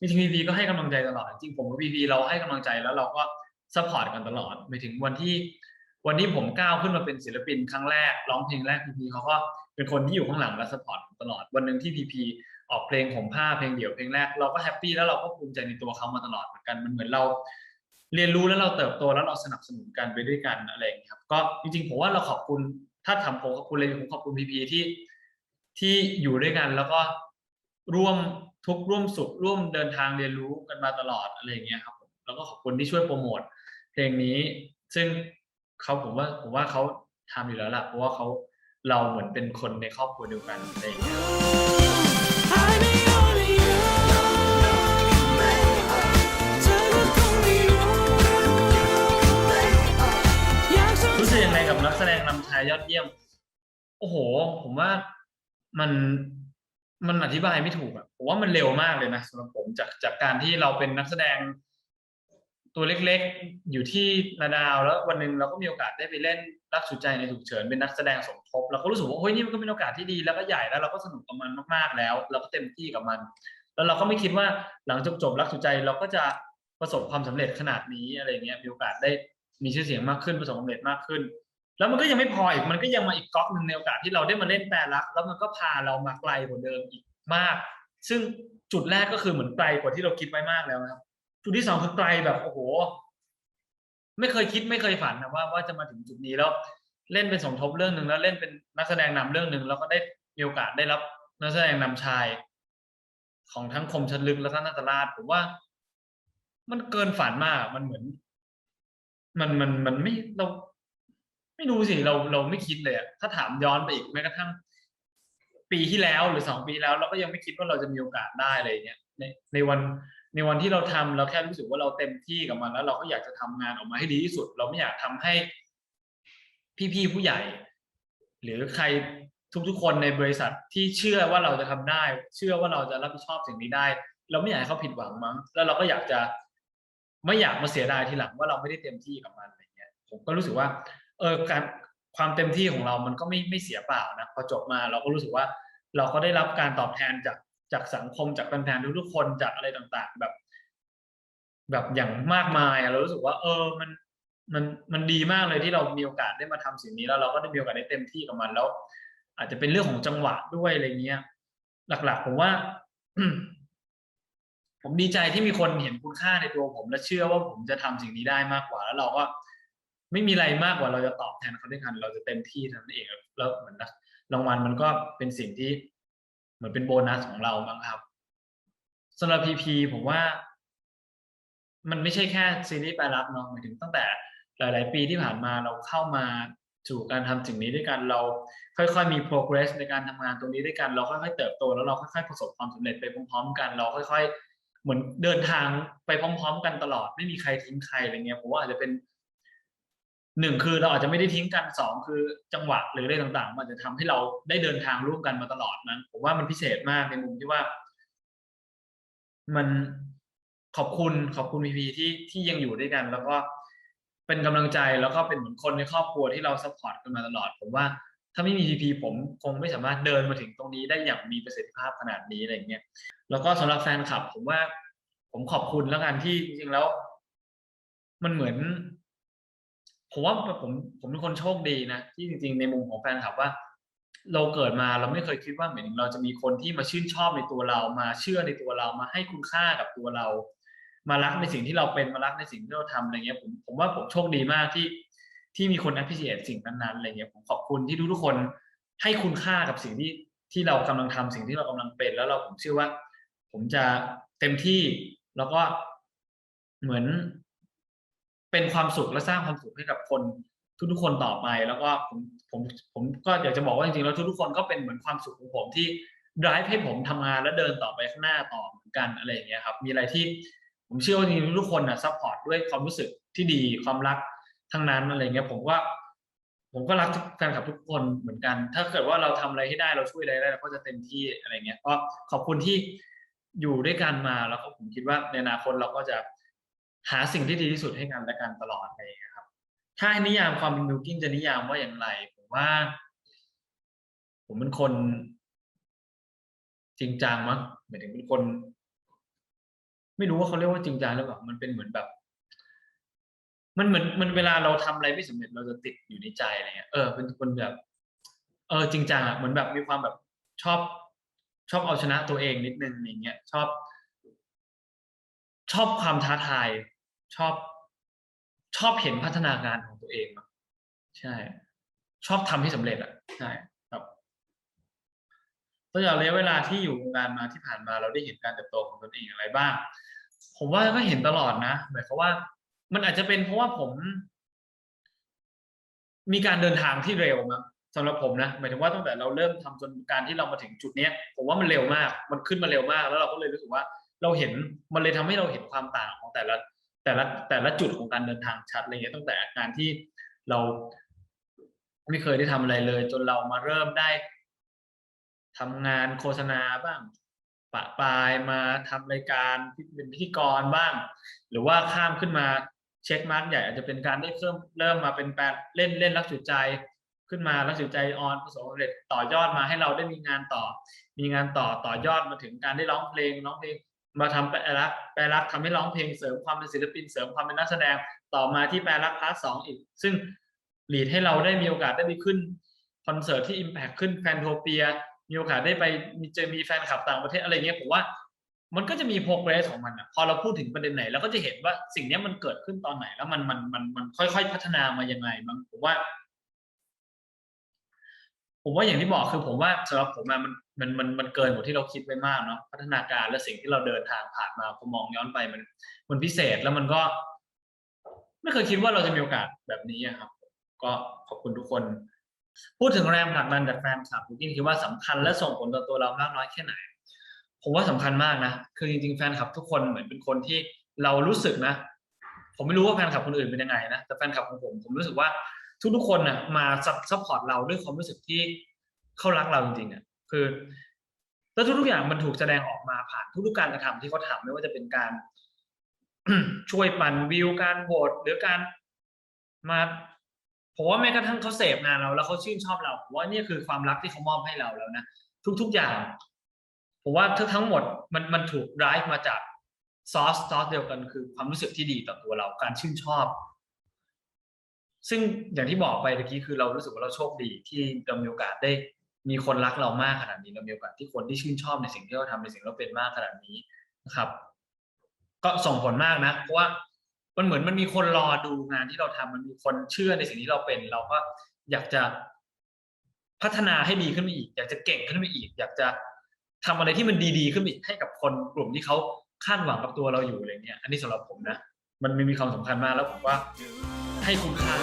จริงๆพีพีก็ให้กำลังใจตลอดจริงผมกับพีพีเราให้กำลังใจแล้วเราก็ซัพพอร์ตกันตลอดไปถึงวันที่ วันที่ผมก้าวขึ้นมาเป็นศิลปินครั้งแรกร้องเพลงแรกพีพีเขาก็เป็นคนที่อยู่ข้างหลังและซัพพอร์ตผมตลอดวันหนึ่งที่พีพีออกเพลงผมผ้าเพลงเดี่ยวเพลงแรกเราก็แฮปปี้แล้วเราก็ภูมิใจในตัวเขามาตลอดเหมือนกันมันเหมือนเราเรียนรู้แล้วเราเติบโตแล้วเราสนับสนุนกันไปด้วยกันอะไรอย่างเงี้ยครับ ก็จริงๆผมว่าเราขอบคุณถ้าทำผมขอบคุณเลยผมขอบคุณพีพีที่ที่อยู่ด้วยกันแล้วก็ร่วม ทุกร่วมสุขร่วมเดินทางเรียนรู้กันมาตลอดอะไรอย่างเงี้ยครับแล้วก็ขอบคุณที่ช่วยโปรโมทเพลงนี้ ซึ่งเขาผมว่าผมว่าเขาทำอยู่แล้วล่ะเพราะว่าเขาเราเหมือนเป็นคนในครอบครัวเดียวกันอะไรอย่างเงี้ย I may only you เธองไม่รู้อยากสนรู้สึกยังไงกับนักแสดงนำชายยอดเยี่ยม โอ้โห ผมว่ามัน มันอธิบายไม่ถูกอะผมว่ามันเร็วมากเลยนะสำหรับผมจากจากการที่เราเป็นนักแสดง ตัวเล็กๆ อยู่ที่นาดาวแล้ววันหนึ่งเราก็มีโอกาสได้ไปเล่นรักสุดใจในถูกเฉินเป็นนักแสดงสมทบเราก็รู้สึกว่าเฮ้ยนี่มันก็เป็นโอกาสที่ดีแล้วก็ใหญ่แล้วเราก็สนุกกับมันมากๆแล้ว เราก็เต็มที่กับมัน แล้วเราก็ไม่คิดว่าหลังจบจบรักสุดใจเราก็จะประสบความสำเร็จขนาดนี้อะไรเงี้ยมีโอกาสได้มีชื่อเสียงมากขึ้นประสบความสำเร็จมากขึ้น แล้วมันก็ยังไม่พออีกมันก็ยังมาอีกก๊อกหนึ่งในโอกาสที่เราได้มาเล่นแปรรักแล้วมันก็พาเรามาไกลกว่าเดิมอีกมาก ซึ่งจุดแรกก็คือเหมือนไกลกว่าที่เราคิดไว้มากแล้วนะครับจุดที่สองคือไกลแบบโอ้โห ไม่เคยคิดไม่เคยฝันนะว่าว่าจะมาถึงจุดนี้แล้วเล่นเป็นสมทบเรื่องหนึ่งแล้วเล่นเป็นนักแสดงนำเรื่องหนึ่งแล้วก็ได้มีโอกาสได้รับนักแสดงนำชาย ของทั้งคมชัดลึกและท่านนัตราชผมว่า มันเกินฝันมากมันเหมือน มันมันมันไม่เรา ไม่รู้สิเราเราไม่คิดเลยอะถ้าถามย้อนไปอีกแม้กระทั่ง ปีที่แล้วหรือสองปีแล้ว เราก็ยังไม่คิดว่าเราจะมีโอกาสได้อะไรเงี้ยในในวันในวันที่เราทำเราแค่รู้สึกว่าเราเต็มที่กับมันแล้ว เราก็อยากจะทำงานออกมาให้ดีที่สุด เราไม่อยากทำให้พี่ๆผู้ใหญ่ หรือใครทุกๆคนในบริษัทที่เชื่อว่าเราจะทำได้ เชื่อว่าเราจะรับผิดชอบสิ่งนี้ได้ เราไม่อยากให้เขาผิดหวังมั้ง แล้วเราก็อยากจะไม่อยากมาเสียดายทีหลังว่าเราไม่ได้เต็มที่กับมันอะไรเงี้ยผมก็รู้สึกว่า เออการความเต็มที่ของเรามันก็ไม่ไม่เสียเปล่านะพอจบมาเราก็รู้สึกว่าเราก็ได้รับการตอบแทนจากจากสังคมจากแฟนๆทุกๆคนจากอะไรต่างๆ แบบ แบบอย่างมากมายเรารู้สึกว่า เออมันมันมันดีมากเลยที่เรามีโอกาสได้มาทำสิ่งนี้แล้วเราก็ได้มีโอกาสได้เต็มที่กับมันแล้ว อาจจะเป็นเรื่องของจังหวะด้วยอะไรเงี้ย หลัก ๆ ผมว่า ผมดีใจที่มีคนเห็นคุณค่าในตัวผมและเชื่อว่าผมจะทำสิ่งนี้ได้มากกว่า แล้วเราก็ ไม่มีอะไรมากกว่าเราจะตอบแทนเขาด้วยกัน เราจะเต็มที่เท่านั้นเองแล้วเหมือนนะรางวัลมันก็เป็นสิ่งที่เหมือนเป็นโบนัสของเราบ้างครับสำหรับพีพีผมว่า มันไม่ใช่แค่ซีรีส์ปลายลับเนาะหมายถึงตั้งแต่หลาย ๆ ปีที่ผ่านมาเราเข้ามาสู่การทำสิ่งนี้ด้วยกันเราค่อยๆมี progress ในการทำงานตรงนี้ด้วยกันเราค่อยๆเติบโตแล้วเราค่อยๆประสบความสำเร็จไปพร้อม ๆ กัน เราค่อย ๆ เหมือนเดินทางไปพร้อม ๆ กันตลอด ไม่มีใครทิ้งใครอะไรเงี้ยผมว่าอาจจะเป็น หนึ่งคือเราอาจจะไม่ได้ทิ้งกันสองคือจังหวะหรืออะไรต่างๆ มันจะทำให้เราได้เดินทางร่วมกันมาตลอดนั้นผมว่ามันพิเศษมากในมุมที่ว่า มันขอบคุณขอบคุณพีพีที่ที่ยังอยู่ด้วยกัน แล้วก็เป็นกำลังใจแล้วก็เป็นเหมือนคนในครอบครัวที่เราซัพพอร์ตกันมาตลอด ผมว่าถ้าไม่มีพีพีผมคงไม่สามารถเดินมาถึงตรงนี้ได้อย่างมีประสิทธิภาพขนาดนี้อะไรเงี้ยแล้วก็สำหรับแฟนคลับ ผมว่า ผมขอบคุณแล้วกันที่จริงๆแล้ว มันเหมือน ผมว่าผมผมเป็นคนโชคดีนะที่จริง ๆ ในมุมของแฟนคลับว่า เราเกิดมาเราไม่เคยคิดว่าเหมือนเราจะมีคนที่มาชื่นชอบในตัวเรามาเชื่อในตัวเรามาให้คุณค่ากับตัวเรา มารักในสิ่งที่เราเป็นมารักในสิ่งที่เราทำอะไรเงี้ยผมผมว่าผมโชคดีมากที่ที่มีคน appreciate สิ่งนั้นๆอะไรเงี้ยผมขอบคุณที่ทุกๆคนให้คุณค่ากับสิ่งที่ที่เรากำลังทำสิ่งที่เรากำลังเป็นแล้วเราผมเชื่อว่า ผมจะเต็มที่แล้วก็เหมือน เป็นความสุขและสร้างความสุขให้กับคนทุกๆคนต่อไป แล้วก็ผมผมผมก็อยากจะบอกว่าจริงๆแล้วทุกๆคนก็เป็นเหมือนความสุขของผมที่ drive ให้ผมทำงานและเดินต่อไปข้างหน้าต่อเหมือนกันอะไรอย่างเงี้ยครับ มีอะไรที่ผมเชื่อว่าจริงๆทุกคนนะซัพพอร์ตด้วยความรู้สึกที่ดีความรักทั้งนั้นอะไรเงี้ยผมว่า ผมก็รักแฟนคลับทุกคนเหมือนกัน ถ้าเกิดว่าเราทำอะไรให้ได้เราช่วยอะไรได้เราก็จะเต็มที่อะไรเงี้ยก็ขอบคุณที่อยู่ด้วยกันมาแล้วก็ผมคิดว่าในอนาคตเราก็จะ หาสิ่งที่ดีที่สุดให้กันและกันตลอดไรอย่างเลยครับ ถ้าให้นิยามความเป็นมิวกิ้งจะนิยามว่าอย่างไร ผมว่า ผมเป็นคน จริงจังมั้งหมายถึงเป็นคน ไม่รู้ว่าเขาเรียกว่าจริงจังหรือเปล่ามันเป็นเหมือนแบบ มันเหมือนมันเวลาเราทำอะไรไม่สำเร็จเราจะติดอยู่ในใจอะไรเงี้ยเออเป็นคนแบบ เออ จริงจังอะเหมือนแบบมีความแบบชอบชอบเอาชนะตัวเองนิดนึงอย่างเงี้ยชอบ ชอบความท้าทาย ชอบชอบเห็นพัฒนาการของตัวเองใช่ ชอบทำให้สำเร็จอะใช่ครับตลอดระยะเวลาที่อยู่วงการมาที่ผ่านมาเราได้เห็นการเติบโตของตนเองอะไรบ้าง ผมว่าก็เห็นตลอดนะหมายความว่า มันอาจจะเป็นเพราะว่าผม มีการเดินทางที่เร็วมั้งสำหรับผมนะหมายถึงว่าตั้งแต่เราเริ่มทำจนการที่เรามาถึงจุดเนี้ย ผมว่ามันเร็วมาก มันขึ้นมาเร็วมาก แล้วเราก็เลยรู้สึกว่า เราเห็นมันเลยทำให้เราเห็นความต่างของแต่ละแต่ละแต่ละจุดของการเดินทางชัดอะไรเงี้ยตั้งแต่การที่เราไม่เคยได้ทำอะไรเลย จนเรามาเริ่มได้ทำงานโฆษณาบ้าง ปะปลายมาทำรายการเป็นพิธีกรบ้าง หรือว่าข้ามขึ้นมาเช็คมาร์กใหญ่อาจจะเป็นการได้เริ่มเริ่มมาเป็นแปลเล่นเล่นรักจุดใจขึ้นมารักจุดใจออนประสบความสำเร็จต่อยอดมาให้เราได้มีงานต่อ มีงานต่อต่อยอดมาถึงการได้ร้องเพลงร้องเพลง มาทำแปลรักแปลรักทำให้ร้องเพลงเสริมความเป็นศิลปินเสริมความเป็นนักแสดงต่อมาที่แปลรักพาร์ทสองอีก ซึ่งหลีดให้เราได้มีโอกาสได้ไปขึ้นคอนเสิร์ตที่ Impact ขึ้นแฟนโทเปีย มีโอกาสได้ไปมีเจอมีแฟนคลับต่างประเทศอะไรเงี้ยผมว่ามันก็จะมี progress ของมันอะพอเราพูดถึงประเด็นไหนเราก็จะเห็นว่าสิ่งนี้มันเกิดขึ้นตอนไหน แล้วมันมันมันมันค่อย ๆ พัฒนามายังไงบางผมว่า ผมว่าอย่างที่บอกคือผมว่าสำหรับผมอะมัน มันมันมันเกินกว่าที่เราคิดไวมากเนาะพัฒนาการและสิ่งที่เราเดินทางผ่านมาพอมองย้อนไปมันมันพิเศษแล้วมันก็ ไม่เคยคิดว่าเราจะมีโอกาสแบบนี้ครับ ก็ขอบคุณทุกคน พูดถึงแรงผลักดันจากแฟนคลับคุณกินคิดว่าสำคัญและส่งผลต่อตัวเรามากน้อยแค่ไหน ผมว่าสำคัญมากนะคือจริงๆแฟนคลับทุกคนเหมือนเป็นคนที่เรารู้สึกนะ ผมไม่รู้ว่าแฟนคลับคนอื่นเป็นยังไงนะแต่แฟนคลับของผมผมรู้สึกว่าทุกๆคนน่ะมาซัพพอร์ตเราด้วยความรู้สึกที่เขารักเราจริงๆอะ คือแล้วทุกๆอย่างมันถูกแสดงออกมาผ่านทุกๆการกระทำที่เขาทำไม่ว่าจะเป็นการช่วยปั่นวิวการโหวตหรือการมาผมว่าแม้กระทั่งเขาเสพงานเราแล้วเขาชื่นชอบเราผมว่านี่คือความรักที่เขามอบให้เราแล้วนะทุก ๆอย่างผมว่าทั้งทั้งหมดมันมันถูก drive มาจากซอสซอสเดียวกันคือความรู้สึกที่ดีต่อตัวเราการชื่นชอบ ซึ่งอย่างที่บอกไปตะกี้คือเรารู้สึกว่าเราโชคดีที่เรามีโอกาสได้ มีคนรักเรามากขนาดนี้เรามีโอกาสที่คนที่ชื่นชอบในสิ่งที่เราทำในสิ่งที่เราเป็นมากขนาดนี้นะครับ ก็ส่งผลมากนะเพราะว่ามันเหมือนมันมีคนรอดูงานที่เราทำมันมีคนเชื่อในสิ่งที่เราเป็น เราก็อยากจะพัฒนาให้ดีขึ้นไปอีก อยากจะเก่งขึ้นไปอีก อยากจะทำอะไรที่มันดีๆขึ้นไปอีกให้กับคนกลุ่มที่เขาคาดหวังกับตัวเราอยู่อะไรเงี้ย อันนี้สำหรับผมนะ มันมีความสำคัญมากแล้วผมว่าให้คุณค่า